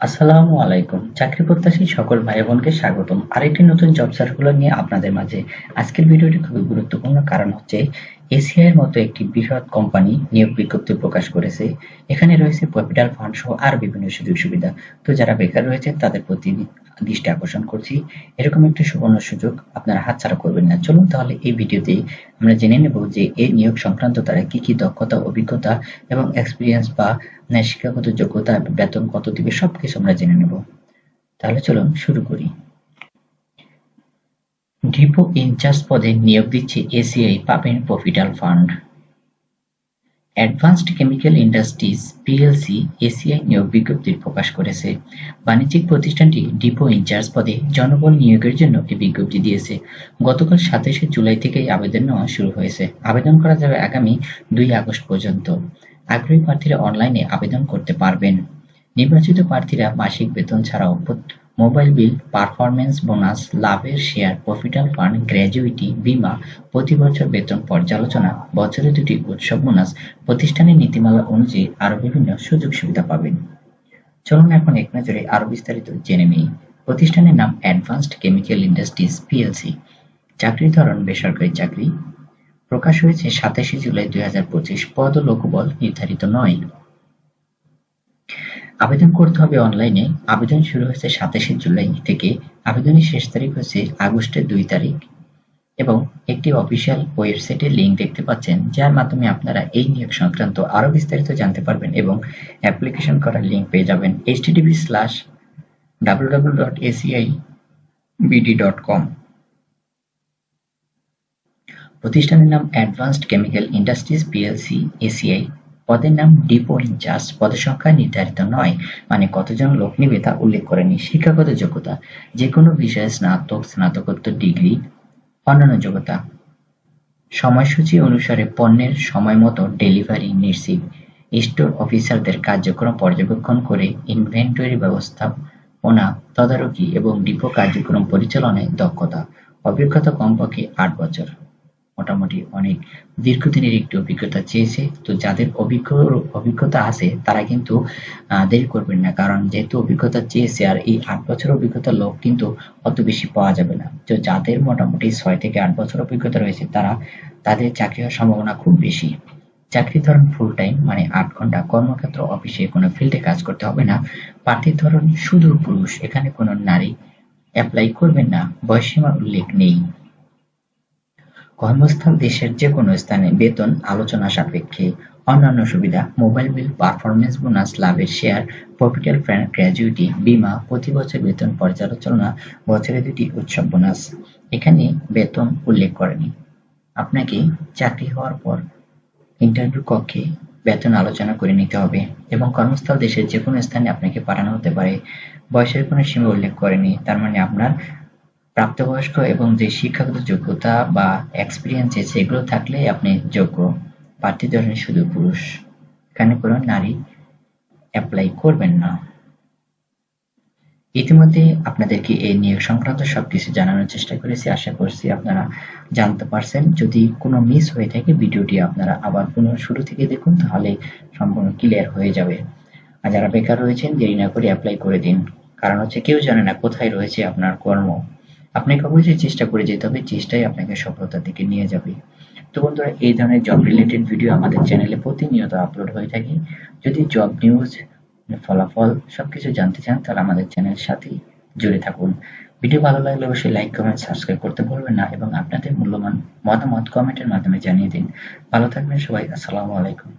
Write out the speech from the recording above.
আসসালামু আলাইকুম। চাকরি প্রত্যাশী সকল ভাই বোনকে স্বাগতম। আরেকটি নতুন জব সার্কুলার নিয়ে আপনাদের মাঝে। আজকের ভিডিওটি খুবই গুরুত্বপূর্ণ। কারণ হচ্ছে এর মতো একটি বৃহৎ কোম্পানি নিয়োগ বিজ্ঞপ্তি প্রকাশ করেছে। এখানে রয়েছে ক্যাপিটাল ফান্ড সহ আরও বিভিন্ন সুযোগ সুবিধা। তো যারা বেকার রয়েছে, তাদের প্রতি দৃষ্টি আকর্ষণ করছি। এরকম একটি সুবর্ণ সুযোগ আপনারা হাতছাড়া করবেন না। চলুন তাহলে এই ভিডিওতে আমরা জেনে নেব যে এই নিয়োগ সংক্রান্ত তারা কি কি দক্ষতা, অভিজ্ঞতা এবং এক্সপিরিয়েন্স বা শিক্ষাগত যোগ্যতা, বেতন কত দিবে, সবকিছু আমরা জেনে নেব। তাহলে চলুন শুরু করি। ডিপো ইনচার্জ পদে নিয়োগ দিচ্ছে এসিআই পাবেন প্রফিটাল fund. Advanced chemical industries PLC ACI নিয়োগ বিজ্ঞপ্তি প্রকাশ করেছে। বাণিজ্যিক প্রতিষ্ঠানটি ডিপো ইনচার্জ পদে জনবল নিয়োগের জন্য এই বিজ্ঞপ্তি দিয়েছে। গতকাল সাতাশে জুলাই থেকেই আবেদন নেওয়া শুরু হয়েছে। আবেদন করা যাবে আগামী দুই আগস্ট পর্যন্ত। আগ্রহী প্রার্থীরা অনলাইনে আবেদন করতে পারবেন। নির্বাচিত প্রার্থীরা মাসিক বেতন ছাড়াও মোবাইল বিল পারফরমেন্স বোনাস, লাভের শেয়ার, প্রফিটাল ফান্ড, গ্র্যাজুইটি, বিমা, প্রতি বছর বেতন পর্যালোচনা, বছরে দুটি উৎসব বোনাস, প্রতিষ্ঠানের নীতিমালা অনুযায়ী আরও বিভিন্ন সুযোগ সুবিধা পাবেন। চলুন এখন এক নজরে আরও বিস্তারিত জেনে নিই। প্রতিষ্ঠানের নাম অ্যাডভান্সড কেমিক্যাল ইন্ডাস্ট্রিজ পিএলসি। চাকরির ধরন, বেসরকারি চাকরি। প্রকাশ হয়েছে সাতাশে জুলাই দুই হাজার পঁচিশ পদ ও লোকবল নির্ধারিত নয়। আবেদন করতে হবে অনলাইনে। আবেদন শুরু হয়েছে সাতাশে জুলাই থেকে। আবেদনের শেষ তারিখ হচ্ছে আগস্টের দুই তারিখ। এবং একটি অফিসিয়াল ওয়েবসাইটের লিঙ্ক দেখতে পাচ্ছেন, যার মাধ্যমে আপনারা এই নিয়োগ সংক্রান্ত আরও বিস্তারিত জানতে পারবেন এবং অ্যাপ্লিকেশন করার লিঙ্ক পেয়ে যাবেন। HTTP slash W dot ACI BD dot com প্রতিষ্ঠানের নাম advanced chemical industries PLC ACI পদের নাম ডিপো ইনচার্জ পদের সংখ্যা নির্ধারিত নয়। মানে কতজন লোক নিবে তা উল্লেখ করেনি। শিক্ষাগত যোগ্যতা। যে কোনো বিষয়ে স্নাতক, স্নাতকোত্তর ডিগ্রি, অন্যান্য যোগ্যতা। সময়সূচি অনুসারে পণ্যের সময় মতো ডেলিভারি নিশ্চিত। স্টোর অফিসারদের কার্যক্রম পর্যবেক্ষণ করে ইনভেন্টরি ব্যবস্থাপনা, তদারকি এবং ডিপো কার্যক্রম পরিচালনায় দক্ষতা। অভিজ্ঞতা কমপক্ষে আট বছর। মোটামুটি অনেক দীর্ঘদিনের একটি অভিজ্ঞতা চেয়েছে। তো যাদের অভিজ্ঞ, অভিজ্ঞতা আছে, তারা কিন্তু দেরি করবেন না। কারণ যেহেতু অভিজ্ঞতা চেয়েছে আর এই আট বছর অভিজ্ঞতা লোক কিন্তু অত বেশি পাওয়া যাবে না। তো যাদের মোটামুটি ছয় থেকে আট বছর অভিজ্ঞতা রয়েছে, তারা তাদের চাকরি হওয়ার সম্ভাবনা খুব বেশি। চাকরি ধরন ফুল টাইম মানে আট ঘণ্টা কর্মক্ষেত্র, অফিসে কোনো ফিল্ডে কাজ করতে হবে না। প্রার্থীর ধরন শুধু পুরুষ এখানে কোনো নারী অ্যাপ্লাই করবেন না। বয়সীমার উল্লেখ নেই। কর্মস্থল দেশের যে কোনো স্থানে বেতন, আলোচনা সাপেক্ষে অন্যান্য সুবিধা, মোবাইল বিল পারফরমেন্স বোনাস, লাভের শেয়ার প্রফিটাল ফ্রেন্ড গ্র্যাজুইটি বিমা, প্রতি বছর বেতন পর্যালোচনা বছরে দুটি উৎসব বোনাস। এখানে বেতন উল্লেখ করেনি। আপনাকে চাকরি হওয়ার পর ইন্টারভিউ কক্ষে বেতন আলোচনা করে নিতে হবে এবং কর্মস্থল দেশের যে কোনো স্থানে আপনাকে পাঠানো হতে পারে। বয়সের কোনো সীমা উল্লেখ করেনি, তার মানে আপনার প্রাপ্তবয়স্ক এবং যে শিক্ষাগত যোগ্যতা বা এক্সপিরিয়েন্স আছে, এগুলো থাকলে আপনি যোগ্য। প্রার্থী ধরেন শুধু পুরুষ। এখানে কোনো নারী অ্যাপ্লাই করবেন না। ইতিমধ্যে আপনাদেরকে এই নিয়োগ সংক্রান্ত সবকিছু জানানোর চেষ্টা করেছি। আশা করছি আপনারা জানতে পারছেন। যদি কোনো মিস হয়ে থাকে, ভিডিওটি আপনারা আবার পুনঃ শুরু থেকে দেখুন, তাহলে সম্পূর্ণ ক্লিয়ার হয়ে যাবে। আর যারা বেকার রয়েছেন, দেরি না করে অ্যাপ্লাই করে দিন। কারণ হচ্ছে কেউ জানে না কোথায় রয়েছে আপনার কর্ম। আপনাকে অবশ্যই চেষ্টা করে যেতে হবে, চেষ্টাই আপনাকে সফলতার দিকে নিয়ে যাবে। তো বন্ধুরা, এই ধরনের জব রিলেটেড ভিডিও আমাদের চ্যানেলে প্রতিনিয়ত আপলোড হয়ে থাকে। যদি জব নিউজ ফলাফল সবকিছু জানতে চান, তাহলে আমাদের চ্যানেলের সাথেই জুড়ে থাকুন। ভিডিও ভালো লাগলে অবশ্যই লাইক কমেন্ট সাবস্ক্রাইব করতে ভুলবেন না এবং আপনাদের মূল্যবান মতামত কমেন্টের মাধ্যমে জানিয়ে দিন। ভালো থাকবেন সবাই, আসসালামু আলাইকুম।